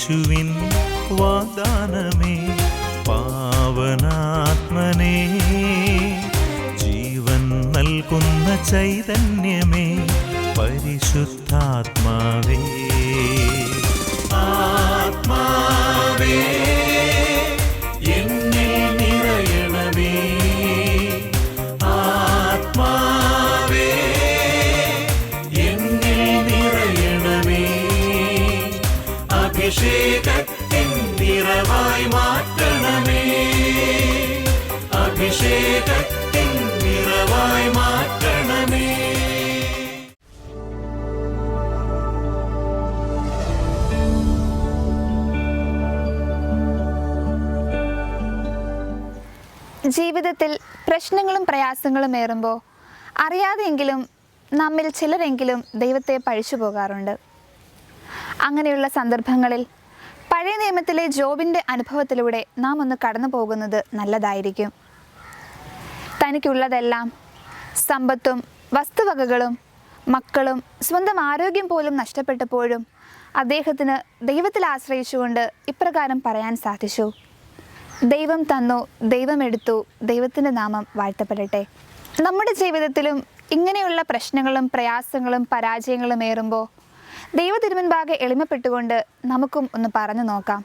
യേശുവിൻ വാഗ്ദാനമേ പാവനാത്മനേ ജീവൻ നൽകുന്ന ചൈതന്യമേ. പ്രശ്നങ്ങളും പ്രയാസങ്ങളും ഏറുമ്പോൾ അറിയാതെയെങ്കിലും നമ്മിൽ ചിലരെങ്കിലും ദൈവത്തെ പഴിച്ചു പോകാറുണ്ട്. അങ്ങനെയുള്ള സന്ദർഭങ്ങളിൽ പഴയ നിയമത്തിലെ ജോബിന്റെ അനുഭവത്തിലൂടെ നാം ഒന്ന് കടന്നു പോകുന്നത് നല്ലതായിരിക്കും. തനിക്കുള്ളതെല്ലാം സമ്പത്തും വസ്തുവകകളും മക്കളും സ്വന്തം ആരോഗ്യം പോലും നഷ്ടപ്പെട്ടപ്പോഴും അദ്ദേഹത്തിന് ദൈവത്തിൽ ആശ്രയിച്ചുകൊണ്ട് ഇപ്രകാരം പറയാൻ സാധിച്ചു. ദൈവം തന്നു ദൈവം എടുത്തു ദൈവത്തിന്റെ നാമം വാഴ്ത്തപ്പെടട്ടെ. നമ്മുടെ ജീവിതത്തിലും ഇങ്ങനെയുള്ള പ്രശ്നങ്ങളും പ്രയാസങ്ങളും പരാജയങ്ങളും ഏറുമ്പോൾ ദൈവ തിരുമുൻപാകെ എളിമപ്പെട്ടുകൊണ്ട് നമുക്കും ഒന്ന് പറഞ്ഞു നോക്കാം.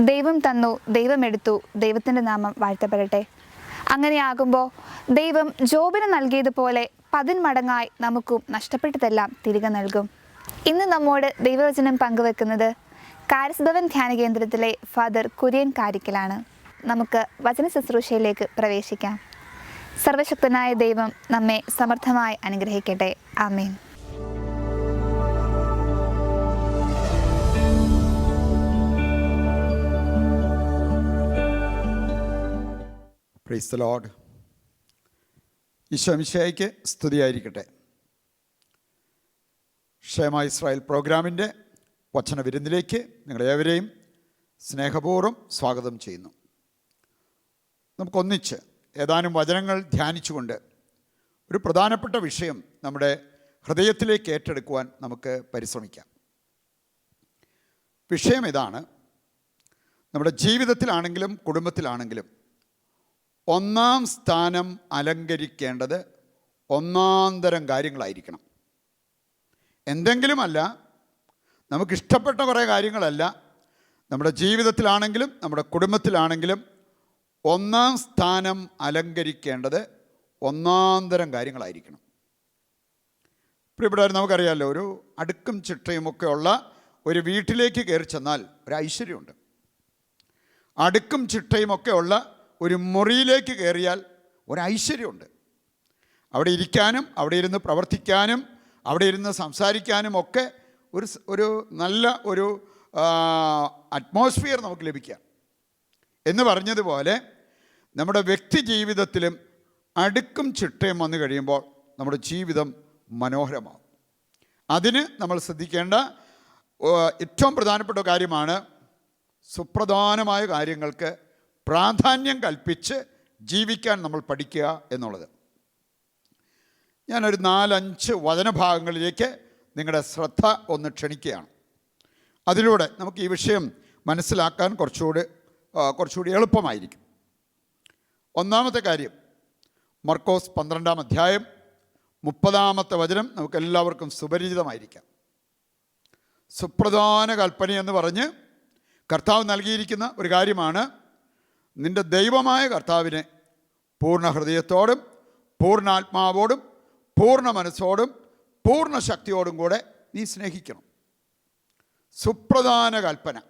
ദൈവം തന്നു ദൈവം എടുത്തു ദൈവത്തിന്റെ നാമം വാഴ്ത്തപ്പെടട്ടെ. അങ്ങനെയാകുമ്പോൾ ദൈവം ജോബിന് നൽകിയതുപോലെ പതിന്മടങ്ങായി നമുക്കും നഷ്ടപ്പെട്ടതെല്ലാം തിരികെ നൽകും. ഇന്ന് നമ്മോട് ദൈവവചനം പങ്കുവെക്കുന്നത് കാരസ്ഭവൻ ധ്യാന കേന്ദ്രത്തിലെ ഫാദർ കുര്യൻ കാരിക്കലാണ്. നമുക്ക് വചന ശുശ്രൂഷയിലേക്ക് പ്രവേശിക്കാം. സർവശക്തനായ ദൈവം നമ്മെ സമർത്ഥമായി അനുഗ്രഹിക്കട്ടെ. ആമേൻ. പ്രൈസ് സ്തുതിയായിരിക്കട്ടെ. ക്ഷേമ ഇസ്രായേൽ പ്രോഗ്രാമിന്റെ വചന വിരുന്നിലേക്ക് നിങ്ങളേവരെയും സ്നേഹപൂർവം സ്വാഗതം ചെയ്യുന്നു. നമുക്കൊന്നിച്ച് ഏതാനും വചനങ്ങൾ ധ്യാനിച്ചുകൊണ്ട് ഒരു പ്രധാനപ്പെട്ട വിഷയം നമ്മുടെ ഹൃദയത്തിലേക്ക് ഏറ്റെടുക്കുവാൻ നമുക്ക് പരിശ്രമിക്കാം. വിഷയം ഇതാണ്. നമ്മുടെ ജീവിതത്തിലാണെങ്കിലും കുടുംബത്തിലാണെങ്കിലും ഒന്നാം സ്ഥാനം അലങ്കരിക്കേണ്ടത് ഒന്നാന്തരം കാര്യങ്ങളായിരിക്കണം. എന്തെങ്കിലുമല്ല നമുക്കിഷ്ടപ്പെട്ട കുറേ കാര്യങ്ങളല്ല. നമ്മുടെ ജീവിതത്തിലാണെങ്കിലും നമ്മുടെ കുടുംബത്തിലാണെങ്കിലും ഒന്നാം സ്ഥാനം അലങ്കരിക്കേണ്ടത് ഒന്നാന്തരം കാര്യങ്ങളായിരിക്കണം. പ്രിയപ്പെട്ടവർ നമുക്കറിയാമല്ലോ ഒരു അടുക്കും ചിട്ടയുമൊക്കെ ഉള്ള ഒരു വീട്ടിലേക്ക് കയറി ചെന്നാൽ ഒരു ഐശ്വര്യമുണ്ട്. അടുക്കും ചിട്ടയുമൊക്കെ ഉള്ള ഒരു മുറിയിലേക്ക് കയറിയാൽ ഒരു ഐശ്വര്യമുണ്ട്. അവിടെ ഇരിക്കാനും അവിടെ ഇരുന്ന് പ്രവർത്തിക്കാനും അവിടെ ഇരുന്ന് സംസാരിക്കാനും ഒക്കെ ഒരു ഒരു നല്ല ഒരു അറ്റ്മോസ്ഫിയർ നമുക്ക് ലഭിക്കാം എന്ന് പറഞ്ഞതുപോലെ നമ്മുടെ വ്യക്തി ജീവിതത്തിലും അടുക്കും ചിട്ടയും വന്നു കഴിയുമ്പോൾ നമ്മുടെ ജീവിതം മനോഹരമാകും. അതിന് നമ്മൾ ശ്രദ്ധിക്കേണ്ട ഏറ്റവും പ്രധാനപ്പെട്ട കാര്യമാണ് സുപ്രധാനമായ കാര്യങ്ങൾക്ക് പ്രാധാന്യം കൽപ്പിച്ച് ജീവിക്കാൻ നമ്മൾ പഠിക്കുക എന്നുള്ളത്. ഞാനൊരു നാലഞ്ച് വചനഭാഗങ്ങളിലേക്ക് നിങ്ങളുടെ ശ്രദ്ധ ഒന്ന് ക്ഷണിക്കുകയാണ്. അതിലൂടെ നമുക്ക് ഈ വിഷയം മനസ്സിലാക്കാൻ കുറച്ചുകൂടി കുറച്ചുകൂടി എളുപ്പമായിരിക്കും. ഒന്നാമത്തെ കാര്യം മർക്കോസ് പന്ത്രണ്ടാം അധ്യായം മുപ്പതാമത്തെ വചനം നമുക്ക് എല്ലാവർക്കും സുപരിചിതമായിരിക്കാം. സുപ്രധാന കൽപ്പന എന്ന് പറഞ്ഞ് കർത്താവ് നൽകിയിരിക്കുന്ന ഒരു കാര്യമാണ് നിന്റെ ദൈവമായ കർത്താവിനെ പൂർണ ഹൃദയത്തോടും പൂർണാത്മാവോടും പൂർണ മനസ്സോടും പൂർണ ശക്തിയോടും കൂടെ നീ സ്നേഹിക്കണം. സുപ്രധാന കൽപ്പന.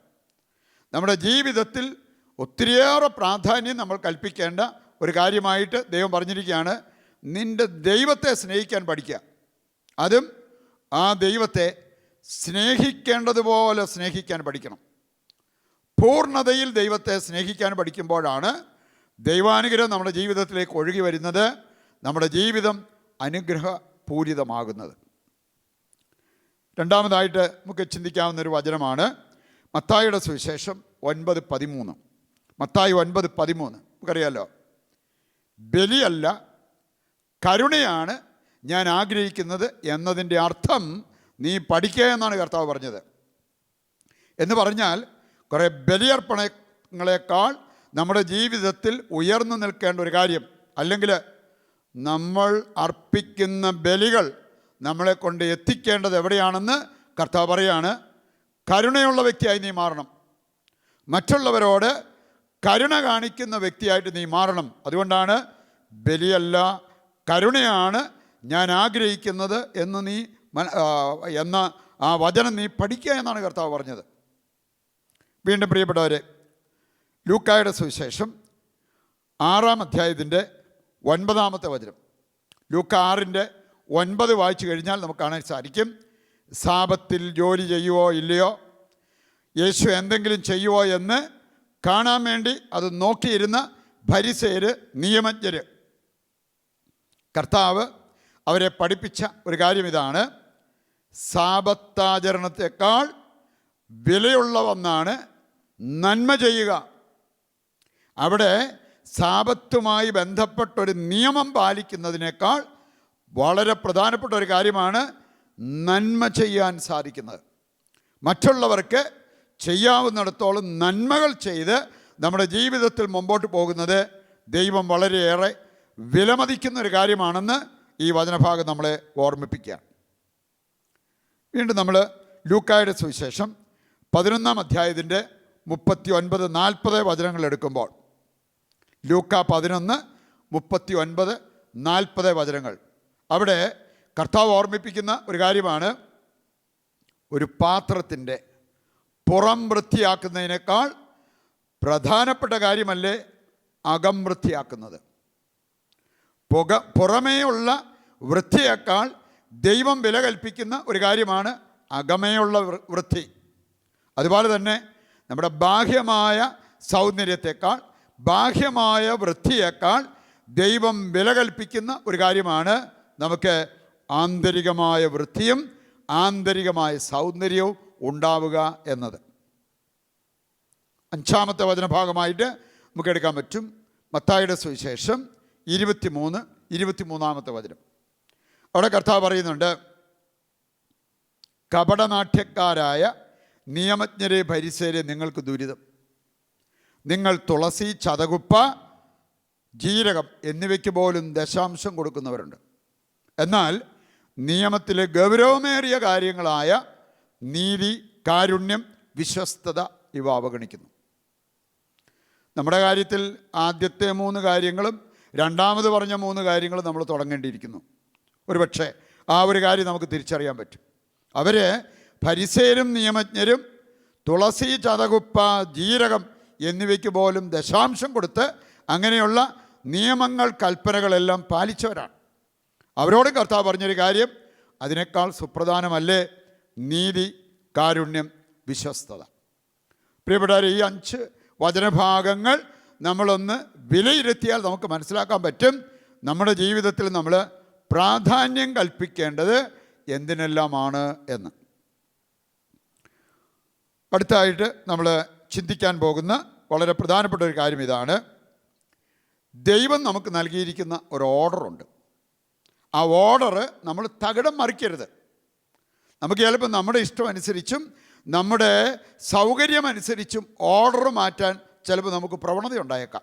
നമ്മുടെ ജീവിതത്തിൽ ഒത്തിരിയേറെ പ്രാധാന്യം നമ്മൾ കൽപ്പിക്കേണ്ട ഒരു കാര്യമായിട്ട് ദൈവം പറഞ്ഞിരിക്കുകയാണ്. നിന്റെ ദൈവത്തെ സ്നേഹിക്കാൻ പഠിക്കുക. അതും ആ ദൈവത്തെ സ്നേഹിക്കേണ്ടതുപോലെ സ്നേഹിക്കാൻ പഠിക്കണം. പൂർണതയിൽ ദൈവത്തെ സ്നേഹിക്കാൻ പഠിക്കുമ്പോഴാണ് ദൈവാനുഗ്രഹം നമ്മുടെ ജീവിതത്തിലേക്ക് ഒഴുകി വരുന്നത്. നമ്മുടെ ജീവിതം അനുഗ്രഹപൂരിതമാകുന്നത്. രണ്ടാമതായിട്ട് നമുക്ക് ചിന്തിക്കാവുന്ന ഒരു വചനമാണ് മത്തായിയുടെ സുവിശേഷം ഒൻപത് പതിമൂന്ന്. മത്തായി ഒൻപത് പതിമൂന്ന്. നമുക്കറിയാലോ? ബലിയല്ല കരുണയാണ് ഞാൻ ആഗ്രഹിക്കുന്നത് എന്നതിന്റെ അർത്ഥം നീ പഠിക്കുക എന്നാണ് കർത്താവ് പറഞ്ഞത്. എന്ന് പറഞ്ഞാൽ കുറേ ബലിയർപ്പണങ്ങളെക്കാൾ നമ്മുടെ ജീവിതത്തിൽ ഉയർന്നു നിൽക്കേണ്ട ഒരു കാര്യം. അല്ലെങ്കിൽ നമ്മൾ അർപ്പിക്കുന്ന ബലികൾ നമ്മളെ കൊണ്ട് എത്തിക്കേണ്ടത് എവിടെയാണെന്ന് കർത്താവ് പറയാണ്. കരുണയുള്ള വ്യക്തിയായി നീ മാറണം. മറ്റുള്ളവരോട് കരുണ കാണിക്കുന്ന വ്യക്തിയായിട്ട് നീ മാറണം. അതുകൊണ്ടാണ് ബലിയല്ല കരുണയാണ് ഞാൻ ആഗ്രഹിക്കുന്നത് എന്ന് നീ എന്ന ആ വചനം നീ പഠിക്കുക എന്നാണ് കർത്താവ് പറഞ്ഞത്. വീണ്ടും പ്രിയപ്പെട്ടവരെ ലൂക്കായുടെ സുവിശേഷം ആറാം അധ്യായത്തിന്റെ ഒൻപതാമത്തെ വചനം. ലൂക്ക ആറിന്റെ ഒൻപത് വായിച്ചു കഴിഞ്ഞാൽ നമുക്ക് കാണാൻ സാധിക്കും. സാപത്തിൽ ജോലി ചെയ്യുവോ ഇല്ലയോ? യേശു എന്തെങ്കിലും ചെയ്യുവോ എന്ന് കാണാൻ വേണ്ടി അത് നോക്കിയിരുന്ന ഭരിസേര് നിയമജ്ഞര്. കർത്താവ് അവരെ പഠിപ്പിച്ച ഒരു കാര്യം ഇതാണ്. സാപത്താചരണത്തെക്കാൾ വിലയുള്ള ഒന്നാണ് നന്മ ചെയ്യുക. അവിടെ സാപത്തുമായി ബന്ധപ്പെട്ടൊരു നിയമം പാലിക്കുന്നതിനേക്കാൾ വളരെ പ്രധാനപ്പെട്ട ഒരു കാര്യമാണ് നന്മ ചെയ്യാൻ സാധിക്കുന്നത്. മറ്റുള്ളവർക്ക് ചെയ്യാവുന്നിടത്തോളം നന്മകൾ ചെയ്ത് നമ്മുടെ ജീവിതത്തിൽ മുമ്പോട്ട് പോകുന്നത് ദൈവം വളരെയേറെ വിലമതിക്കുന്ന ഒരു കാര്യമാണെന്ന് ഈ വചനഭാഗം നമ്മളെ ഓർമ്മിപ്പിക്കുകയാണ്. വീണ്ടും നമ്മൾ ലൂക്കായുടെ സുവിശേഷം പതിനൊന്നാം അധ്യായത്തിന്റെ മുപ്പത്തി ഒൻപത് നാൽപ്പത് വചനങ്ങൾ എടുക്കുമ്പോൾ ലൂക്ക പതിനൊന്ന് മുപ്പത്തി ഒൻപത് നാൽപ്പത് വചനങ്ങൾ. അവിടെ കർത്താവ് ഓർമ്മിപ്പിക്കുന്ന ഒരു കാര്യമാണ്. ഒരു പാത്രത്തിന്റെ പുറം വൃത്തിയാക്കുന്നതിനേക്കാൾ പ്രധാനപ്പെട്ട കാര്യമല്ലേ അകം വൃത്തിയാക്കുന്നത്. പുക പുറമേയുള്ള വൃത്തിയേക്കാൾ ദൈവം വില കൽപ്പിക്കുന്ന ഒരു കാര്യമാണ് അകമേയുള്ള വൃത്തി. അതുപോലെ തന്നെ നമ്മുടെ ബാഹ്യമായ സൗന്ദര്യത്തെക്കാൾ ബാഹ്യമായ വൃത്തിയേക്കാൾ ദൈവം വില കൽപ്പിക്കുന്ന ഒരു കാര്യമാണ് നമുക്ക് ആന്തരികമായ വൃത്തിയും ആന്തരികമായ സൗന്ദര്യവും ഉണ്ടാവുക എന്നത്. അഞ്ചാമത്തെ വചനഭാഗമായിട്ട് നമുക്ക് എടുക്കാൻ പറ്റും. മത്തായുടെ സുവിശേഷം ഇരുപത്തിമൂന്ന് ഇരുപത്തിമൂന്നാമത്തെ വചനം. അവിടെ കർത്താവ് പറയുന്നുണ്ട് കപടനാട്യക്കാരായ നിയമജ്ഞരെ ഭരിസേരെ നിങ്ങൾക്ക് ദുരിതം. നിങ്ങൾ തുളസി ചതകുപ്പ ജീരകം എന്നിവയ്ക്ക് പോലും ദശാംശം കൊടുക്കുന്നവരുണ്ട്. എന്നാൽ നിയമത്തിലെ ഗൗരവമേറിയ കാര്യങ്ങളായ നീതി കാരുണ്യം വിശ്വസ്തത ഇവ അവഗണിക്കുന്നു. നമ്മുടെ കാര്യത്തിൽ ആദ്യത്തെ മൂന്ന് കാര്യങ്ങളും രണ്ടാമത് പറഞ്ഞ മൂന്ന് കാര്യങ്ങളും നമ്മൾ തുടങ്ങേണ്ടിയിരിക്കുന്നു. ഒരുപക്ഷെ ആ ഒരു കാര്യം നമുക്ക് തിരിച്ചറിയാൻ പറ്റും. അവർ പരിസേരും നിയമജ്ഞരും തുളസി ചതകുപ്പ ജീരകം എന്നിവയ്ക്ക് പോലും ദശാംശം കൊടുത്ത് അങ്ങനെയുള്ള നിയമങ്ങൾ കൽപ്പനകളെല്ലാം പാലിച്ചവരാണ്. അവരോടും കർത്താവ് പറഞ്ഞൊരു കാര്യം അതിനേക്കാൾ സുപ്രധാനമല്ലേ നീതി കാരുണ്യം വിശ്വസ്തത. പ്രിയപ്പെട്ടവരെ ഈ അഞ്ച് വചനഭാഗങ്ങൾ നമ്മളൊന്ന് വിലയിരുത്തിയാൽ നമുക്ക് മനസ്സിലാക്കാൻ പറ്റും നമ്മുടെ ജീവിതത്തിൽ നമ്മൾ പ്രാധാന്യം കൽപ്പിക്കേണ്ടത് എന്തിനെല്ലാമാണ് എന്ന്. അടുത്തായിട്ട് നമ്മൾ ചിന്തിക്കാൻ പോകുന്ന വളരെ പ്രധാനപ്പെട്ട ഒരു കാര്യം ഇതാണ്. ദൈവം നമുക്ക് നൽകിയിരിക്കുന്ന ഒരു ഓർഡറുണ്ട് ആ ഓർഡർ നമ്മൾ തകിടം മറിക്കരുത്. നമുക്ക് ചിലപ്പോൾ നമ്മുടെ ഇഷ്ടമനുസരിച്ചും നമ്മുടെ സൗകര്യമനുസരിച്ചും ഓർഡർ മാറ്റാൻ ചിലപ്പോൾ നമുക്ക് പ്രവണത ഉണ്ടായേക്കാം.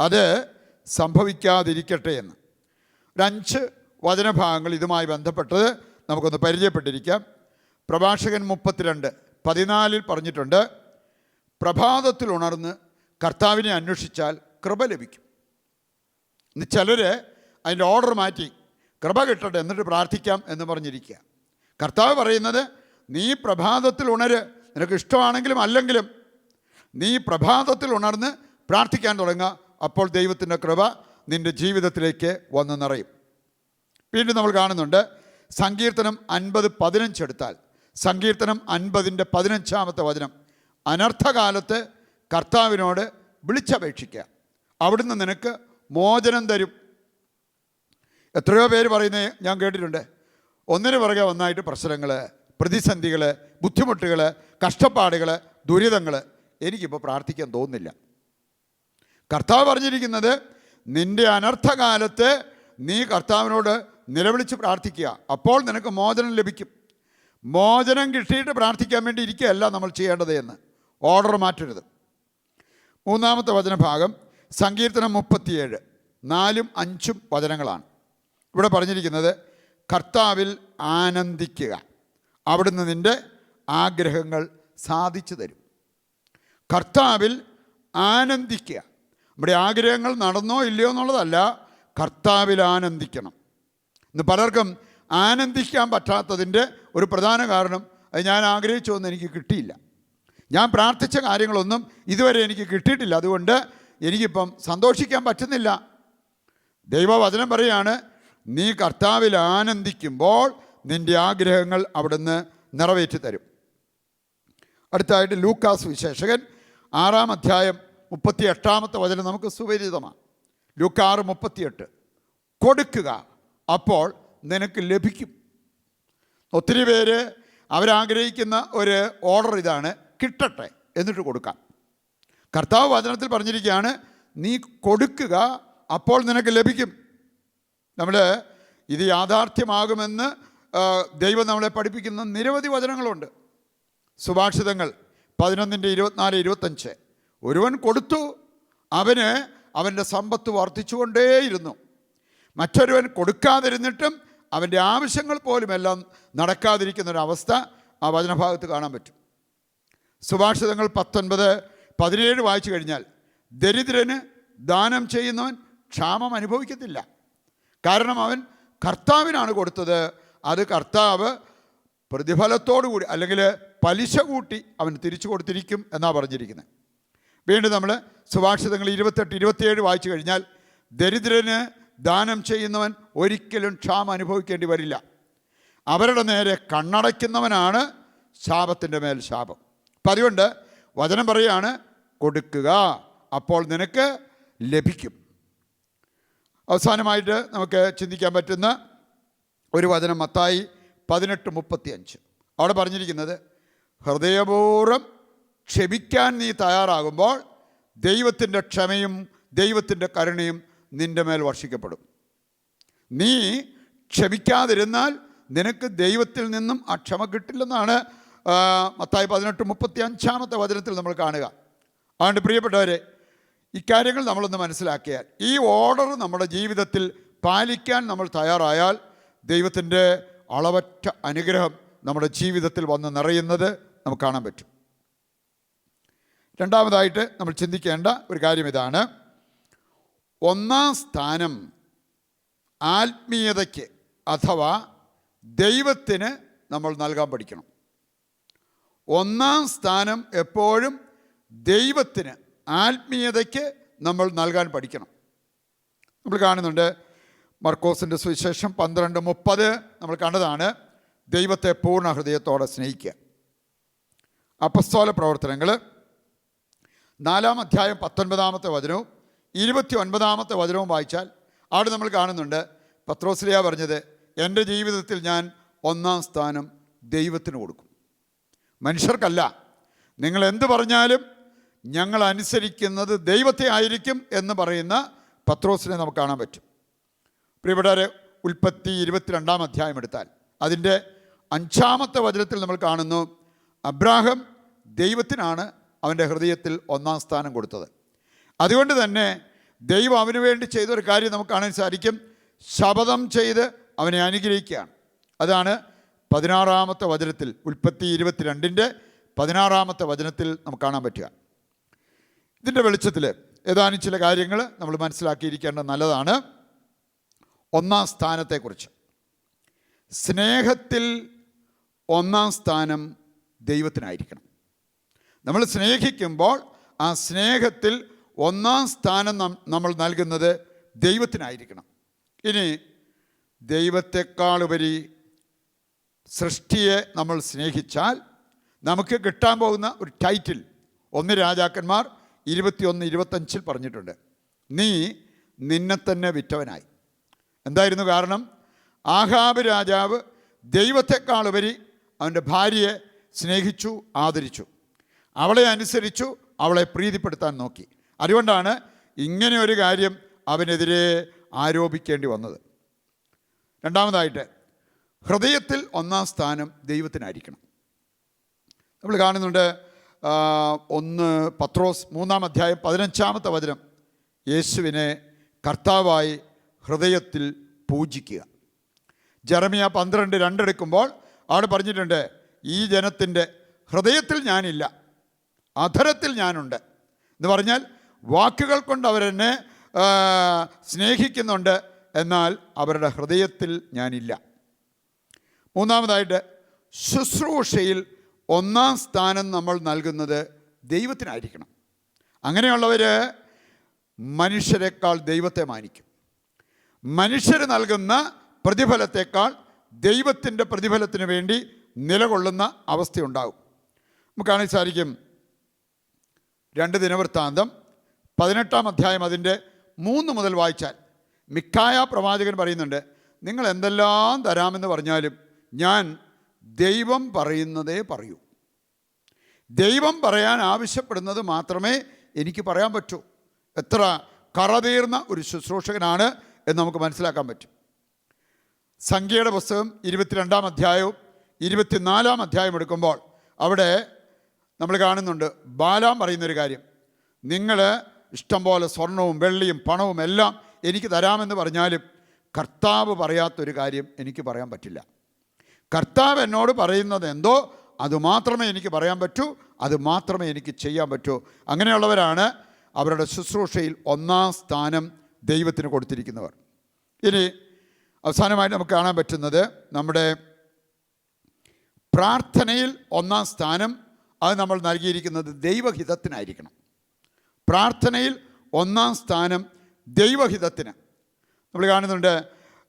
അത് സംഭവിക്കാതിരിക്കട്ടെ എന്ന്. ഒരു അഞ്ച് വചനഭാഗങ്ങൾ ഇതുമായി ബന്ധപ്പെട്ടത് നമുക്കൊന്ന് പരിചയപ്പെട്ടിരിക്കാം. പ്രഭാഷകൻ മുപ്പത്തിരണ്ട് പതിനാലിൽ പറഞ്ഞിട്ടുണ്ട് പ്രഭാതത്തിൽ ഉണർന്ന് കർത്താവിനെ അന്വേഷിച്ചാൽ കൃപ ലഭിക്കും. ഇന്ന് ചിലർ അതിന്റെ ഓർഡർ മാറ്റി കൃപ കിട്ടട്ടെ എന്നിട്ട് പ്രാർത്ഥിക്കാം എന്ന് പറഞ്ഞിരിക്കുക. കർത്താവ് പറയുന്നത് നീ പ്രഭാതത്തിൽ ഉണര്. നിനക്ക് ഇഷ്ടമാണെങ്കിലും അല്ലെങ്കിലും നീ പ്രഭാതത്തിൽ ഉണർന്ന് പ്രാർത്ഥിക്കാൻ തുടങ്ങുക. അപ്പോൾ ദൈവത്തിന്റെ കൃപ നിന്റെ ജീവിതത്തിലേക്ക് വന്ന് നിറയും. വീണ്ടും നമ്മൾ കാണുന്നുണ്ട് സങ്കീർത്തനം അൻപത് പതിനഞ്ച് എടുത്താൽ. സങ്കീർത്തനം അൻപതിന്റെ പതിനഞ്ചാമത്തെ വചനം. അനർത്ഥകാലത്ത് കർത്താവിനോട് വിളിച്ചപേക്ഷിക്കുക. അവിടുന്ന് നിനക്ക് മോചനം തരും. എത്രയോ പേര് പറയുന്നത് ഞാൻ കേട്ടിട്ടുണ്ട്. ഒന്നിനു പുറകെ ഒന്നായിട്ട് പ്രശ്നങ്ങൾ പ്രതിസന്ധികൾ ബുദ്ധിമുട്ടുകൾ കഷ്ടപ്പാടുകൾ ദുരിതങ്ങൾ എനിക്കിപ്പോൾ പ്രാർത്ഥിക്കാൻ തോന്നുന്നില്ല. കർത്താവ് പറഞ്ഞിരിക്കുന്നത് നിന്റെ അനർത്ഥകാലത്ത് നീ കർത്താവിനോട് നിലവിളിച്ച് പ്രാർത്ഥിക്കുക. അപ്പോൾ നിനക്ക് മോചനം ലഭിക്കും. മോചനം കിട്ടിയിട്ട് പ്രാർത്ഥിക്കാൻ വേണ്ടി ഇരിക്കുകയല്ല നമ്മൾ ചെയ്യേണ്ടത് എന്ന്. ഓർഡർ മാറ്റരുത്. മൂന്നാമത്തെ വചനഭാഗം സങ്കീർത്തനം മുപ്പത്തിയേഴ്. നാലും അഞ്ചും വചനങ്ങളാണ്. ഇവിടെ പറഞ്ഞിരിക്കുന്നത് കർത്താവിൽ ആനന്ദിക്കുക. അവിടുന്ന് നിന്റെ ആഗ്രഹങ്ങൾ സാധിച്ചു തരും. കർത്താവിൽ ആനന്ദിക്കുക. നമ്മുടെ ആഗ്രഹങ്ങൾ നടന്നോ ഇല്ലയോ എന്നുള്ളതല്ല കർത്താവിൽ ആനന്ദിക്കണം. ഇന്ന് പലർക്കും ആനന്ദിക്കാൻ പറ്റാത്തതിന്റെ ഒരു പ്രധാന കാരണം അത് ഞാൻ ആഗ്രഹിച്ചൊന്നും എനിക്ക് കിട്ടിയില്ല. ഞാൻ പ്രാർത്ഥിച്ച കാര്യങ്ങളൊന്നും ഇതുവരെ എനിക്ക് കിട്ടിയിട്ടില്ല. അതുകൊണ്ട് എനിക്കിപ്പം സന്തോഷിക്കാൻ പറ്റുന്നില്ല. ദൈവവചനം പറയാണ് നീ കർത്താവിൽ ആനന്ദിക്കുമ്പോൾ നിന്റെ ആഗ്രഹങ്ങൾ അവിടുന്ന് നിറവേറ്റി തരും. അടുത്തായിട്ട് ലൂക്കാസ് വിശേഷകൻ ആറാം അധ്യായം മുപ്പത്തി എട്ടാമത്തെ വചനം നമുക്ക് സുപരിചിതമാണ്. ലൂക്കാറ് മുപ്പത്തിയെട്ട്. കൊടുക്കുക അപ്പോൾ നിനക്ക് ലഭിക്കും. ഒത്തിരി പേര് അവരാഗ്രഹിക്കുന്ന ഒരു ഓർഡർ ഇതാണ് കിട്ടട്ടെ എന്നിട്ട് കൊടുക്കാം. കർത്താവ് വചനത്തിൽ പറഞ്ഞിരിക്കുകയാണ് നീ കൊടുക്കുക അപ്പോൾ നിനക്ക് ലഭിക്കും. നമ്മൾ ഇത് യാഥാർത്ഥ്യമാകുമെന്ന് ദൈവം നമ്മളെ പഠിപ്പിക്കുന്ന നിരവധി വചനങ്ങളുണ്ട്. സുഭാഷിതങ്ങൾ പതിനൊന്നിന്റെ ഇരുപത്തിനാല് ഇരുപത്തഞ്ച്. ഒരുവൻ കൊടുത്തു അവന് അവന്റെ സമ്പത്ത് വർദ്ധിച്ചുകൊണ്ടേയിരുന്നു. മറ്റൊരുവൻ കൊടുക്കാതിരുന്നിട്ടും അവന്റെ ആവശ്യങ്ങൾ പോലും എല്ലാം നടക്കാതിരിക്കുന്ന ഒരവസ്ഥ ആ വചനഭാഗത്ത് കാണാൻ പറ്റും. സുഭാഷിതങ്ങൾ പത്തൊൻപത് പതിനേഴ് വായിച്ചു കഴിഞ്ഞാൽ ദരിദ്രന് ദാനം ചെയ്യുന്നവൻ ക്ഷാമം അനുഭവിക്കത്തില്ല. കാരണം അവൻ കർത്താവിനാണ് കൊടുത്തത്. അത് കർത്താവ് പ്രതിഫലത്തോടു കൂടി അല്ലെങ്കിൽ പലിശ കൂട്ടി അവൻ തിരിച്ചു കൊടുത്തിരിക്കും എന്നാണ് പറഞ്ഞിരിക്കുന്നത്. വീണ്ടും നമ്മൾ സുഭാഷിതങ്ങൾ ഇരുപത്തെട്ട് ഇരുപത്തിയേഴ് വായിച്ചു കഴിഞ്ഞാൽ ദരിദ്രന് ദാനം ചെയ്യുന്നവൻ ഒരിക്കലും ക്ഷാമം അനുഭവിക്കേണ്ടി വരില്ല. അവരുടെ നേരെ കണ്ണടയ്ക്കുന്നവനാണ് ശാപത്തിന്റെ മേൽ ശാപം. അപ്പം അതുകൊണ്ട് വചനം പറയുകയാണ് കൊടുക്കുക അപ്പോൾ നിനക്ക് ലഭിക്കും. അവസാനമായിട്ട് നമുക്ക് ചിന്തിക്കാൻ പറ്റുന്ന ഒരു വചനം മത്തായി പതിനെട്ട് മുപ്പത്തി അഞ്ച് അവിടെ പറഞ്ഞിരിക്കുന്നത് ഹൃദയപൂർവം ക്ഷമിക്കാൻ നീ തയ്യാറാകുമ്പോൾ ദൈവത്തിന്റെ ക്ഷമയും ദൈവത്തിന്റെ കരുണയും നിന്റെ മേൽ വർഷിക്കപ്പെടും. നീ ക്ഷമിക്കാതിരുന്നാൽ നിനക്ക് ദൈവത്തിൽ നിന്നും ആ ക്ഷമ കിട്ടില്ലെന്നാണ് മത്തായി പതിനെട്ട് മുപ്പത്തി അഞ്ചാമത്തെ വചനത്തിൽ നമ്മൾ കാണുക. അതുകൊണ്ട് പ്രിയപ്പെട്ടവരെ ഇക്കാര്യങ്ങൾ നമ്മളൊന്ന് മനസ്സിലാക്കിയാൽ ഈ ഓർഡർ നമ്മുടെ ജീവിതത്തിൽ പാലിക്കാൻ നമ്മൾ തയ്യാറായാൽ ദൈവത്തിന്റെ അളവറ്റ അനുഗ്രഹം നമ്മുടെ ജീവിതത്തിൽ വന്ന് നിറയുന്നത് നമുക്ക് കാണാൻ പറ്റും. രണ്ടാമതായിട്ട് നമ്മൾ ചിന്തിക്കേണ്ട ഒരു കാര്യം ഇതാണ്. ഒന്നാം സ്ഥാനം ആത്മീയതയ്ക്ക് അഥവാ ദൈവത്തിന് നമ്മൾ നൽകാൻ പഠിക്കണം. ഒന്നാം സ്ഥാനം എപ്പോഴും ദൈവത്തിന് ആത്മീയതയ്ക്ക് നമ്മൾ നൽകാൻ പഠിക്കണം. നമ്മൾ കാണുന്നുണ്ട് മർക്കോസിന്റെ സുവിശേഷം പന്ത്രണ്ട് മുപ്പത് നമ്മൾ കണ്ടതാണ് ദൈവത്തെ പൂർണ ഹൃദയത്തോടെ സ്നേഹിക്കുക. അപ്പസ്തോല പ്രവർത്തനങ്ങൾ നാലാം അധ്യായം പത്തൊൻപതാമത്തെ വചനവും ഇരുപത്തി ഒൻപതാമത്തെ വചനവും വായിച്ചാൽ അവിടെ നമ്മൾ കാണുന്നുണ്ട് പത്രോസ്ലിയ പറഞ്ഞത് എന്റെ ജീവിതത്തിൽ ഞാൻ ഒന്നാം സ്ഥാനം ദൈവത്തിന് കൊടുക്കും. മനുഷ്യർക്കല്ല നിങ്ങൾ എന്ത് പറഞ്ഞാലും ഞങ്ങൾ അനുസരിക്കുന്നത് ദൈവത്തെ ആയിരിക്കും എന്ന് പറയുന്ന പത്രോസിനെ നമുക്ക് കാണാൻ പറ്റും. പ്രിയപ്പെട്ടവരെ ഉൽപ്പത്തി ഇരുപത്തിരണ്ടാം അധ്യായം എടുത്താൽ അതിന്റെ അഞ്ചാമത്തെ വചനത്തിൽ നമ്മൾ കാണുന്നു അബ്രാഹം ദൈവത്തിനാണ് അവന്റെ ഹൃദയത്തിൽ ഒന്നാം സ്ഥാനം കൊടുത്തത്. അതുകൊണ്ട് തന്നെ ദൈവം അവന് വേണ്ടി ചെയ്തൊരു കാര്യം നമുക്ക് കാണാൻ സാധിക്കും. ശപഥം ചെയ്ത് അവനെ അനുഗ്രഹിക്കുകയാണ്. അതാണ് പതിനാറാമത്തെ വചനത്തിൽ ഉൽപ്പത്തി ഇരുപത്തിരണ്ടിന്റെ പതിനാറാമത്തെ വചനത്തിൽ നമുക്ക് കാണാൻ പറ്റുക. ഇതിന്റെ വെളിച്ചത്തിൽ ഏതാനും ചില കാര്യങ്ങൾ നമ്മൾ മനസ്സിലാക്കിയിരിക്കേണ്ടത് നല്ലതാണ്. ഒന്നാം സ്ഥാനത്തെക്കുറിച്ച്. സ്നേഹത്തിൽ ഒന്നാം സ്ഥാനം ദൈവത്തിനായിരിക്കണം. നമ്മൾ സ്നേഹിക്കുമ്പോൾ ആ സ്നേഹത്തിൽ ഒന്നാം സ്ഥാനം നമ്മൾ നൽകുന്നത് ദൈവത്തിനായിരിക്കണം. ഇനി ദൈവത്തെക്കാളുപരി സൃഷ്ടിയെ നമ്മൾ സ്നേഹിച്ചാൽ നമുക്ക് കിട്ടാൻ പോകുന്ന ഒരു ടൈറ്റിൽ. ഒന്ന് രാജാക്കന്മാർ ഇരുപത്തിയൊന്ന് ഇരുപത്തഞ്ചിൽ പറഞ്ഞിട്ടുണ്ട്. നീ നിന്നെ തന്നെ വിറ്റവനായി. എന്തായിരുന്നു കാരണം? ആഹാബ് രാജാവ് ദൈവത്തെക്കാളുപരി അവന്റെ ഭാര്യയെ സ്നേഹിച്ചു ആദരിച്ചു. അവളെ അനുസരിച്ചു അവളെ പ്രീതിപ്പെടുത്താൻ നോക്കി. അതുകൊണ്ടാണ് ഇങ്ങനെ ഒരു കാര്യം അവനെതിരെ ആരോപിക്കേണ്ടി വന്നത്. രണ്ടാമതായിട്ട് ഹൃദയത്തിൽ ഒന്നാം സ്ഥാനം ദൈവത്തിനായിരിക്കണം. നമ്മൾ കാണുന്നുണ്ട് ഒന്ന് പത്രോസ് മൂന്നാം അധ്യായം പതിനഞ്ചാമത്തെ വചനം. യേശുവിനെ കർത്താവായി ഹൃദയത്തിൽ പൂജിക്കുക. ജെറമിയ പന്ത്രണ്ട് രണ്ടെടുക്കുമ്പോൾ അവിടെ പറഞ്ഞിട്ടുണ്ട് ഈ ജനത്തിന്റെ ഹൃദയത്തിൽ ഞാനില്ല അധരത്തിൽ ഞാനുണ്ട്. എന്ന് പറഞ്ഞാൽ വാക്കുകൾ കൊണ്ട് അവരെന്നെ സ്നേഹിക്കുന്നുണ്ട് എന്നാൽ അവരുടെ ഹൃദയത്തിൽ ഞാനില്ല. മൂന്നാമതായിട്ട് ശുശ്രൂഷയിൽ ഒന്നാം സ്ഥാനം നമ്മൾ നൽകുന്നത് ദൈവത്തിനായിരിക്കണം. അങ്ങനെയുള്ളവർ മനുഷ്യരെക്കാൾ ദൈവത്തെ മാനിക്കും. മനുഷ്യർ നൽകുന്ന പ്രതിഫലത്തെക്കാൾ ദൈവത്തിന്റെ പ്രതിഫലത്തിന് വേണ്ടി നിലകൊള്ളുന്ന അവസ്ഥയുണ്ടാകും. നമുക്ക് കാണാൻ സാധിക്കും രണ്ട് ദിനവൃത്താന്തം പതിനെട്ടാം അധ്യായം അതിന്റെ മൂന്ന് മുതൽ വായിച്ചാൽ മിക്കായ പ്രവാചകൻ പറയുന്നുണ്ട് നിങ്ങൾ എന്തെല്ലാം തരാമെന്ന് പറഞ്ഞാലും ഞാൻ ദൈവം പറയുന്നതേ പറയൂ. ദൈവം പറയാൻ ആവശ്യപ്പെടുന്നത് മാത്രമേ എനിക്ക് പറയാൻ പറ്റൂ. എത്ര കറതീർന്ന ഒരു ശുശ്രൂഷകനാണ് എന്ന് നമുക്ക് മനസ്സിലാക്കാൻ പറ്റും. സംഖ്യയുടെ പുസ്തകം ഇരുപത്തിരണ്ടാം അധ്യായവും ഇരുപത്തിനാലാം അധ്യായം എടുക്കുമ്പോൾ അവിടെ നമ്മൾ കാണുന്നുണ്ട് ബാലാം പറയുന്നൊരു കാര്യം. നിങ്ങൾ ഇഷ്ടം പോലെ സ്വർണവും വെള്ളിയും പണവും എല്ലാം എനിക്ക് തരാമെന്ന് പറഞ്ഞാലും കർത്താവ് പറയാത്തൊരു കാര്യം എനിക്ക് പറയാൻ പറ്റില്ല. കർത്താവ് എന്നോട് പറയുന്നത് എന്തോ അത് മാത്രമേ എനിക്ക് പറയാൻ പറ്റൂ അത് മാത്രമേ എനിക്ക് ചെയ്യാൻ പറ്റൂ. അങ്ങനെയുള്ളവരാണ് അവരുടെ ശുശ്രൂഷയിൽ ഒന്നാം സ്ഥാനം ദൈവത്തിന് കൊടുത്തിരിക്കുന്നവർ. ഇനി അവസാനമായി നമുക്ക് കാണാൻ പറ്റുന്നത് നമ്മുടെ പ്രാർത്ഥനയിൽ ഒന്നാം സ്ഥാനം അത് നമ്മൾ നൽകിയിരിക്കുന്നത് ദൈവഹിതത്തിനായിരിക്കണം. പ്രാർത്ഥനയിൽ ഒന്നാം സ്ഥാനം ദൈവഹിതത്തിന്. നമ്മൾ കാണുന്നുണ്ട്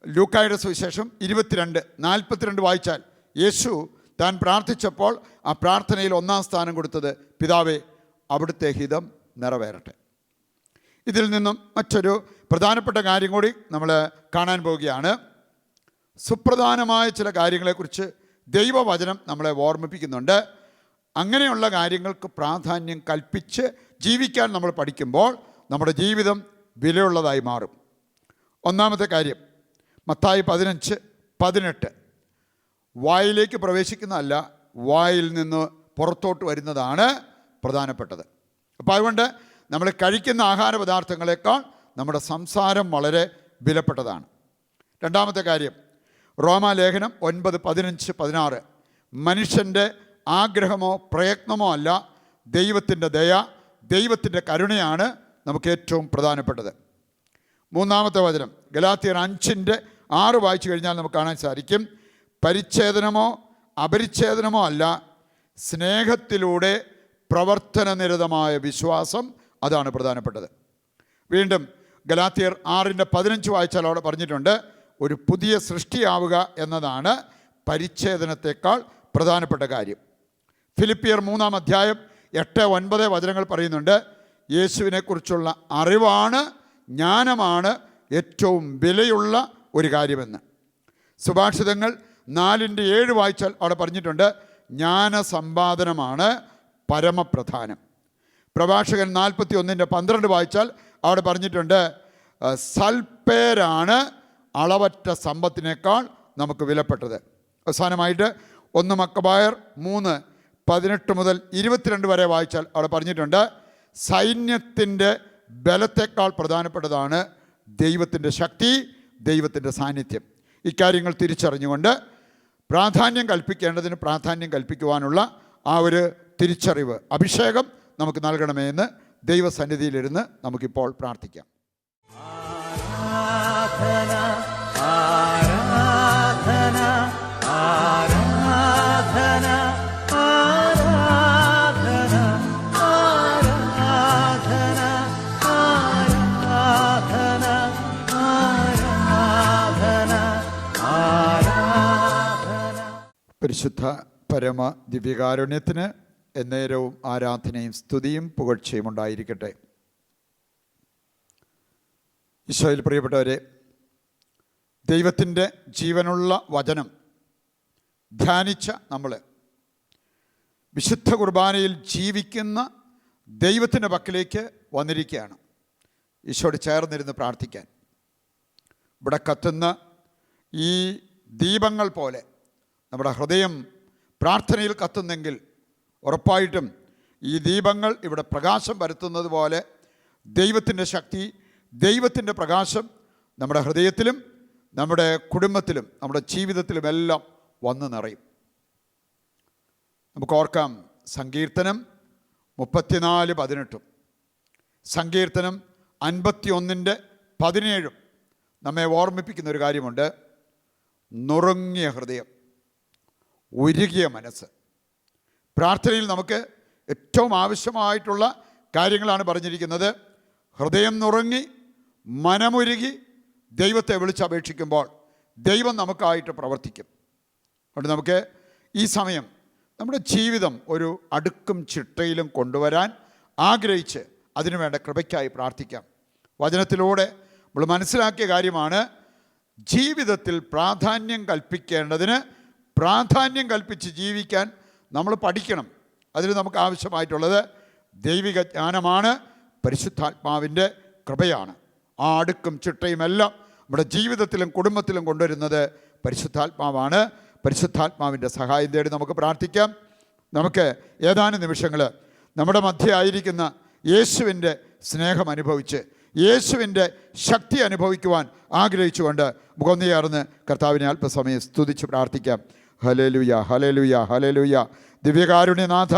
ലൂക്കായുടെ സുവിശേഷം ഇരുപത്തിരണ്ട് നാൽപ്പത്തിരണ്ട് വായിച്ചാൽ യേശു താൻ പ്രാർത്ഥിച്ചപ്പോൾ ആ പ്രാർത്ഥനയിൽ ഒന്നാം സ്ഥാനം കൊടുത്തത് പിതാവെ അവിടുത്തെ ഹിതം നിറവേറട്ടെ. ഇതിൽ നിന്നും മറ്റൊരു പ്രധാനപ്പെട്ട കാര്യം കൂടി നമ്മൾ കാണാൻ പോവുകയാണ്. സുപ്രധാനമായ ചില കാര്യങ്ങളെക്കുറിച്ച് ദൈവവചനം നമ്മളെ ഓർമ്മിപ്പിക്കുന്നുണ്ട്. അങ്ങനെയുള്ള കാര്യങ്ങൾക്ക് പ്രാധാന്യം കൽപ്പിച്ച് ജീവിക്കാൻ നമ്മൾ പഠിക്കുമ്പോൾ നമ്മുടെ ജീവിതം വിലയുള്ളതായി മാറും. ഒന്നാമത്തെ കാര്യം മത്തായി പതിനഞ്ച് പതിനെട്ട്. വായിലേക്ക് പ്രവേശിക്കുന്നതല്ല വായിൽ നിന്ന് പുറത്തോട്ട് വരുന്നതാണ് പ്രധാനപ്പെട്ടത്. അപ്പോൾ അതുകൊണ്ട് നമ്മൾ കഴിക്കുന്ന ആഹാര പദാർത്ഥങ്ങളെക്കാൾ നമ്മുടെ സംസാരം വളരെ വിലപ്പെട്ടതാണ്. രണ്ടാമത്തെ കാര്യം റോമാലേഖനം ഒൻപത് പതിനഞ്ച് പതിനാറ്. മനുഷ്യന്റെ ആഗ്രഹമോ പ്രയത്നമോ അല്ല ദൈവത്തിന്റെ ദയ ദൈവത്തിന്റെ കരുണയാണ് നമുക്ക് ഏറ്റവും പ്രധാനപ്പെട്ടത്. മൂന്നാമത്തെ വചനം ഗലാത്തിയർ അഞ്ചിന്റെ ആറ് വായിച്ചു കഴിഞ്ഞാൽ നമുക്ക് കാണാൻ സാധിക്കും. പരിച്ഛേദനമോ അപരിച്ഛേദനമോ അല്ല സ്നേഹത്തിലൂടെ പ്രവർത്തനനിരതമായ വിശ്വാസം അതാണ് പ്രധാനപ്പെട്ടത്. വീണ്ടും ഗലാത്തിയർ ആറിന്റെ പതിനഞ്ച് വായിച്ചാൽ അവിടെ പറഞ്ഞിട്ടുണ്ട് ഒരു പുതിയ സൃഷ്ടിയാവുക എന്നതാണ് പരിച്ഛേദനത്തെക്കാൾ പ്രധാനപ്പെട്ട കാര്യം. ഫിലിപ്പിയർ മൂന്നാം അധ്യായം എട്ട് ഒൻപത് വചനങ്ങൾ പറയുന്നുണ്ട് യേശുവിനെക്കുറിച്ചുള്ള അറിവാണ് ജ്ഞാനമാണ് ഏറ്റവും വിലയുള്ള ഒരു കാര്യമെന്ന്. സുഭാഷിതങ്ങൾ നാലിന്റെ ഏഴ് വായിച്ചാൽ അവിടെ പറഞ്ഞിട്ടുണ്ട് ജ്ഞാന സമ്പാദനമാണ് പരമപ്രധാനം. പ്രഭാഷകൻ നാൽപ്പത്തി ഒന്നിന്റെ പന്ത്രണ്ട് വായിച്ചാൽ അവിടെ പറഞ്ഞിട്ടുണ്ട് "ആ, സൽപ്പേരാണ് അളവറ്റ സമ്പത്തിനേക്കാൾ നമുക്ക് വിലപ്പെട്ടത്. അവസാനമായിട്ട് ഒന്ന് മക്കബായർ മൂന്ന് പതിനെട്ട് മുതൽ ഇരുപത്തിരണ്ട് വരെ വായിച്ചാൽ അവിടെ പറഞ്ഞിട്ടുണ്ട് സൈന്യത്തിന്റെ ബലത്തേക്കാൾ പ്രധാനപ്പെട്ടതാണ് ദൈവത്തിന്റെ ശക്തി ദൈവത്തിന്റെ സാന്നിധ്യം. ഇക്കാര്യങ്ങൾ തിരിച്ചറിഞ്ഞുകൊണ്ട് പ്രാധാന്യം കൽപ്പിക്കേണ്ടതിന് പ്രാധാന്യം കൽപ്പിക്കുവാനുള്ള ആ ഒരു തിരിച്ചറിവ് അഭിഷേകം നമുക്ക് നൽകണമേ എന്ന് ദൈവസന്നിധിയിലിരുന്ന് നമുക്കിപ്പോൾ പ്രാർത്ഥിക്കാം. ആരാധന പരിശുദ്ധ പരമ ദിവ്യകാരുണ്യത്തിന് എന്നേരവും ആരാധനയും സ്തുതിയും പുകഴ്ചയും ഉണ്ടായിരിക്കട്ടെ. ഈശോയിൽ പ്രിയപ്പെട്ടവരെ ദൈവത്തിന്റെ ജീവനുള്ള വചനം ധ്യാനിച്ച നമ്മൾ വിശുദ്ധ കുർബാനയിൽ ജീവിക്കുന്ന ദൈവത്തിന്റെ പക്കലേക്ക് വന്നിരിക്കുകയാണ്. ഈശോയോട് ചേർന്നിരുന്ന് പ്രാർത്ഥിക്കാൻ. ഇവിടെ കത്തുന്ന ഈ ദീപങ്ങൾ പോലെ നമ്മുടെ ഹൃദയം പ്രാർത്ഥനയിൽ കത്തുന്നെങ്കിൽ ഉറപ്പായിട്ടും ഈ ദീപങ്ങൾ ഇവിടെ പ്രകാശം വരുത്തുന്നത് പോലെ ദൈവത്തിന്റെ ശക്തി ദൈവത്തിന്റെ പ്രകാശം നമ്മുടെ ഹൃദയത്തിലും നമ്മുടെ കുടുംബത്തിലും നമ്മുടെ ജീവിതത്തിലുമെല്ലാം വന്നു നിറയും. നമുക്ക് ഓർക്കാം സങ്കീർത്തനം മുപ്പത്തിനാല് പതിനെട്ടും. സങ്കീർത്തനം അൻപത്തി ഒന്നിന്റെ പതിനേഴും നമ്മെ ഓർമ്മിപ്പിക്കുന്ന ഒരു കാര്യമുണ്ട്. നുറുങ്ങിയ ഹൃദയം. ഉരുകിയ മനസ്സ്. പ്രാർത്ഥനയിൽ നമുക്ക് ഏറ്റവും ആവശ്യമായിട്ടുള്ള കാര്യങ്ങളാണ് പറഞ്ഞിരിക്കുന്നത്. ഹൃദയം നുറങ്ങി മനമൊരുകി ദൈവത്തെ വിളിച്ചപേക്ഷിക്കുമ്പോൾ ദൈവം നമുക്കായിട്ട് പ്രവർത്തിക്കും. അതുകൊണ്ട് നമുക്ക് ഈ സമയം നമ്മുടെ ജീവിതം ഒരു അടുക്കും ചിട്ടയിലും കൊണ്ടുവരാൻ ആഗ്രഹിച്ച് അതിനുവേണ്ട കൃപയ്ക്കായി പ്രാർത്ഥിക്കാം. വചനത്തിലൂടെ നമ്മൾ മനസ്സിലാക്കിയ കാര്യമാണ് ജീവിതത്തിൽ പ്രാധാന്യം കൽപ്പിക്കേണ്ടതിന് പ്രാധാന്യം കൽപ്പിച്ച് ജീവിക്കാൻ നമ്മൾ പഠിക്കണം. അതിന് നമുക്ക് ആവശ്യമായിട്ടുള്ളത് ദൈവിക ജ്ഞാനമാണ് പരിശുദ്ധാത്മാവിന്റെ കൃപയാണ്. ആ അടുക്കും ചിട്ടയുമെല്ലാം നമ്മുടെ ജീവിതത്തിലും കുടുംബത്തിലും കൊണ്ടുവരുന്നത് പരിശുദ്ധാത്മാവാണ്. പരിശുദ്ധാത്മാവിന്റെ സഹായം തേടി നമുക്ക് പ്രാർത്ഥിക്കാം. നമുക്ക് ഏതാനും നിമിഷങ്ങൾ നമ്മുടെ മധ്യ ആയിരിക്കുന്ന യേശുവിന്റെ സ്നേഹം അനുഭവിച്ച് യേശുവിന്റെ ശക്തി അനുഭവിക്കുവാൻ ആഗ്രഹിച്ചുകൊണ്ട് മുഖൊന്നിയാർന്ന് കർത്താവിനെ അല്പസമയം സ്തുതിച്ച് പ്രാർത്ഥിക്കാം. ഹലേലുയ ഹലലുയ ഹലലുയ ദിവ്യകാരുണ്യനാഥ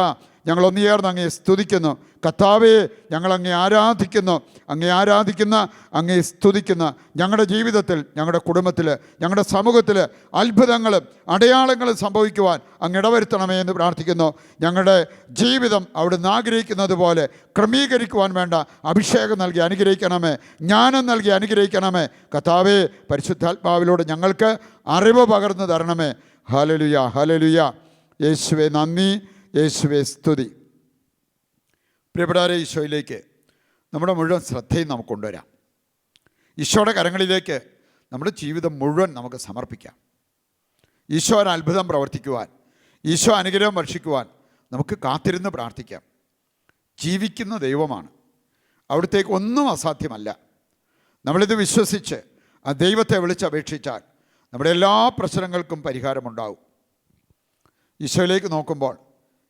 ഞങ്ങൾ ഒന്നുചേർന്ന് അങ്ങേ സ്തുതിക്കുന്നു. കർത്താവേ ഞങ്ങൾ ആരാധിക്കുന്നു. അങ്ങേ ആരാധിക്കുന്ന അങ്ങേ സ്തുതിക്കുന്ന ഞങ്ങളുടെ ജീവിതത്തിൽ ഞങ്ങളുടെ കുടുംബത്തിൽ ഞങ്ങളുടെ സമൂഹത്തിൽ അത്ഭുതങ്ങളും അടയാളങ്ങളും സംഭവിക്കുവാൻ അങ്ങ് ഇടവരുത്തണമേ എന്ന് പ്രാർത്ഥിക്കുന്നു. ഞങ്ങളുടെ ജീവിതം അവിടുന്ന് ആഗ്രഹിക്കുന്നത് പോലെ ക്രമീകരിക്കുവാൻ വേണ്ട അഭിഷേകം നൽകി അനുഗ്രഹിക്കണമേ. ജ്ഞാനം നൽകി അനുഗ്രഹിക്കണമേ. കർത്താവേ പരിശുദ്ധാത്മാവിലൂടെ ഞങ്ങൾക്ക് അറിവ് പകർന്നു തരണമേ. ഹലലുയ ഹലലുയ യേശുവെ നന്ദി യേശുവെ സ്തുതി. പ്രിയപ്പെടാരെ ഈശോയിലേക്ക് നമ്മുടെ മുഴുവൻ ശ്രദ്ധയും നമുക്ക് കൊണ്ടുവരാം. ഈശോയുടെ കരങ്ങളിലേക്ക് നമ്മുടെ ജീവിതം മുഴുവൻ നമുക്ക് സമർപ്പിക്കാം. ഈശോ ഒരു അത്ഭുതം പ്രവർത്തിക്കുവാൻ ഈശോ അനുഗ്രഹം വർഷിക്കുവാൻ നമുക്ക് കാത്തിരുന്ന് പ്രാർത്ഥിക്കാം. ജീവിക്കുന്ന ദൈവമാണ്. അവിടത്തേക്ക് ഒന്നും അസാധ്യമല്ല. നമ്മളിത് വിശ്വസിച്ച് ആ ദൈവത്തെ വിളിച്ചപേക്ഷിച്ചാൽ നമ്മുടെ എല്ലാ പ്രശ്നങ്ങൾക്കും പരിഹാരമുണ്ടാവും. ഈശോയിലേക്ക് നോക്കുമ്പോൾ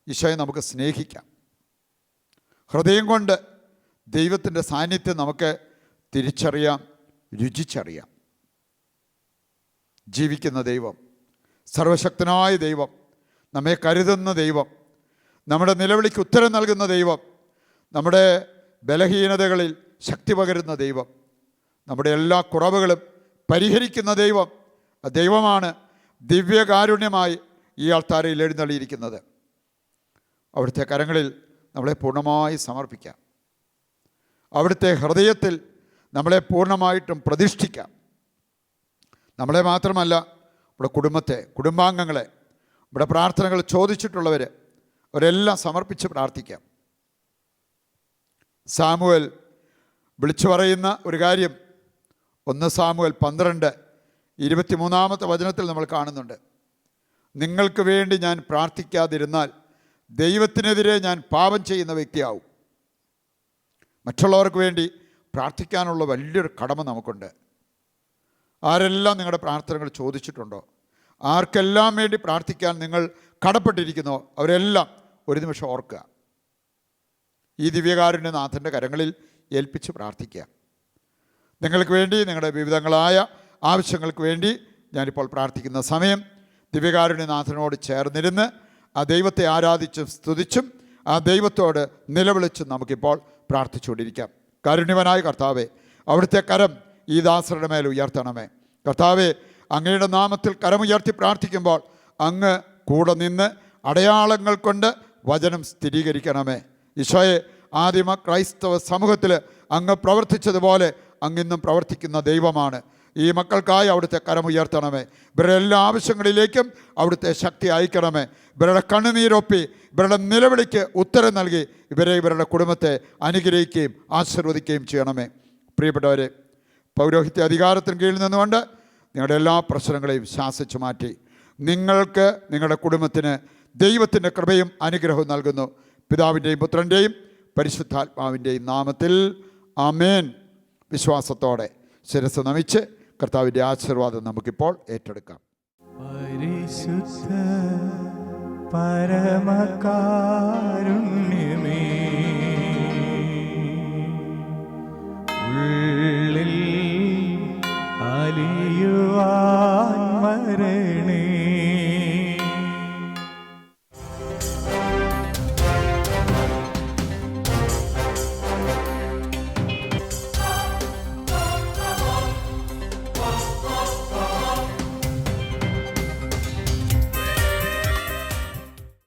ഈശോയെ നമുക്ക് സ്നേഹിക്കാം. ഹൃദയം കൊണ്ട് ദൈവത്തിന്റെ സാന്നിധ്യം നമുക്ക് തിരിച്ചറിയാം രുചിച്ചറിയാം. ജീവിക്കുന്ന ദൈവം സർവശക്തനായ ദൈവം നമ്മെ കരുതുന്ന ദൈവം നമ്മുടെ നിലവിളിക്ക് ഉത്തരം നൽകുന്ന ദൈവം നമ്മുടെ ബലഹീനതകളിൽ ശക്തി പകരുന്ന ദൈവം നമ്മുടെ എല്ലാ കുറവുകളും പരിഹരിക്കുന്ന ദൈവം ദൈവമാണ് ദിവ്യകാരുണ്യമായി ഈ ആൾത്താരയിൽ എഴുന്നള്ളിയിരിക്കുന്നത്. അവിടുത്തെ കരങ്ങളിൽ നമ്മളെ പൂർണമായി സമർപ്പിക്കാം. അവിടുത്തെ ഹൃദയത്തിൽ നമ്മളെ പൂർണമായിട്ടും പ്രതിഷ്ഠിക്കാം. നമ്മളെ മാത്രമല്ല നമ്മുടെ കുടുംബത്തെ കുടുംബാംഗങ്ങളെ ഇവിടെ പ്രാർത്ഥനകൾ ചോദിച്ചിട്ടുള്ളവർ അവരെല്ലാം സമർപ്പിച്ച് പ്രാർത്ഥിക്കാം. സാമുവൽ വിളിച്ചു പറയുന്ന ഒരു കാര്യം ഒന്ന് സാമുവൽ പന്ത്രണ്ട് ഇരുപത്തിമൂന്നാമത്തെ വചനത്തിൽ നമ്മൾ കാണുന്നുണ്ട്. നിങ്ങൾക്ക് വേണ്ടി ഞാൻ പ്രാർത്ഥിക്കാതിരുന്നാൽ ദൈവത്തിനെതിരെ ഞാൻ പാപം ചെയ്യുന്ന വ്യക്തിയാവും. മറ്റുള്ളവർക്ക് വേണ്ടി പ്രാർത്ഥിക്കാനുള്ള വലിയൊരു കടമ നമുക്കുണ്ട്. ആരെല്ലാം നിങ്ങളുടെ പ്രാർത്ഥനകൾ ചോദിച്ചിട്ടുണ്ടോ? ആർക്കെല്ലാം വേണ്ടി പ്രാർത്ഥിക്കാൻ നിങ്ങൾ കടപ്പെട്ടിരിക്കുന്നോ? അവരെല്ലാം ഒരു നിമിഷം ഓർക്കുക. ഈ ദിവ്യകാരുണ്യ നാഥന്റെ കരങ്ങളിൽ ഏൽപ്പിച്ച് പ്രാർത്ഥിക്കുക. നിങ്ങൾക്ക് വേണ്ടി നിങ്ങളുടെ വിവിധങ്ങളായ ആവശ്യങ്ങൾക്ക് വേണ്ടി ഞാനിപ്പോൾ പ്രാർത്ഥിക്കുന്ന സമയം ദിവ്യകാരുണ്യനാഥനോട് ചേർന്നിരുന്ന് ആ ദൈവത്തെ ആരാധിച്ചും സ്തുതിച്ചും ആ ദൈവത്തോട് നിലവിളിച്ചും നമുക്കിപ്പോൾ പ്രാർത്ഥിച്ചുകൊണ്ടിരിക്കാം. കാരുണ്യവനായ കർത്താവെ അവിടുത്തെ കരം ഈ ദാസരുടെ മേൽ ഉയർത്തണമേ. കർത്താവെ അങ്ങയുടെ നാമത്തിൽ കരമുയർത്തി പ്രാർത്ഥിക്കുമ്പോൾ അങ്ങ് കൂടെ നിന്ന് അടയാളങ്ങൾ കൊണ്ട് വചനം സ്ഥിരീകരിക്കണമേ. ഈശോയെ ആദിമ ക്രൈസ്തവ സമൂഹത്തിൽ അങ്ങ് പ്രവർത്തിച്ചതുപോലെ അങ്ങിന്നും പ്രവർത്തിക്കുന്ന ദൈവമാണ്. ഈ മക്കൾക്കായി അവിടുത്തെ കരമുയർത്തണമേ ഇവരുടെ എല്ലാ ആവശ്യങ്ങളിലേക്കും അവിടുത്തെ ശക്തി അയക്കണമേ. ഇവരുടെ കണ്ണുനീരൊപ്പി ഇവരുടെ നിലവിളിക്ക് ഉത്തരം നൽകി ഇവരെ ഇവരുടെ കുടുംബത്തെ അനുഗ്രഹിക്കുകയും ആശീർവദിക്കുകയും ചെയ്യണമേ. പ്രിയപ്പെട്ടവരെ പൗരോഹിത്യ അധികാരത്തിന് കീഴിൽ നിന്നുകൊണ്ട് നിങ്ങളുടെ എല്ലാ പ്രശ്നങ്ങളെയും ശാസിച്ചു മാറ്റി. നിങ്ങൾക്ക് നിങ്ങളുടെ കുടുംബത്തിന് ദൈവത്തിന്റെ കൃപയും അനുഗ്രഹവും നൽകുന്നു. പിതാവിന്റെയും പുത്രന്റെയും പരിശുദ്ധാത്മാവിന്റെയും നാമത്തിൽ ആമേൻ. വിശ്വാസത്തോടെ ശിരസ് നമിച്ച് കർത്താവിന്റെ ആശീർവാദം നമുക്കിപ്പോൾ ഏറ്റെടുക്കാം. പരിശുദ്ധ പരമകാരുണ്യമേ ഉള്ളിൽ അലിയുവാൻ മരണേ.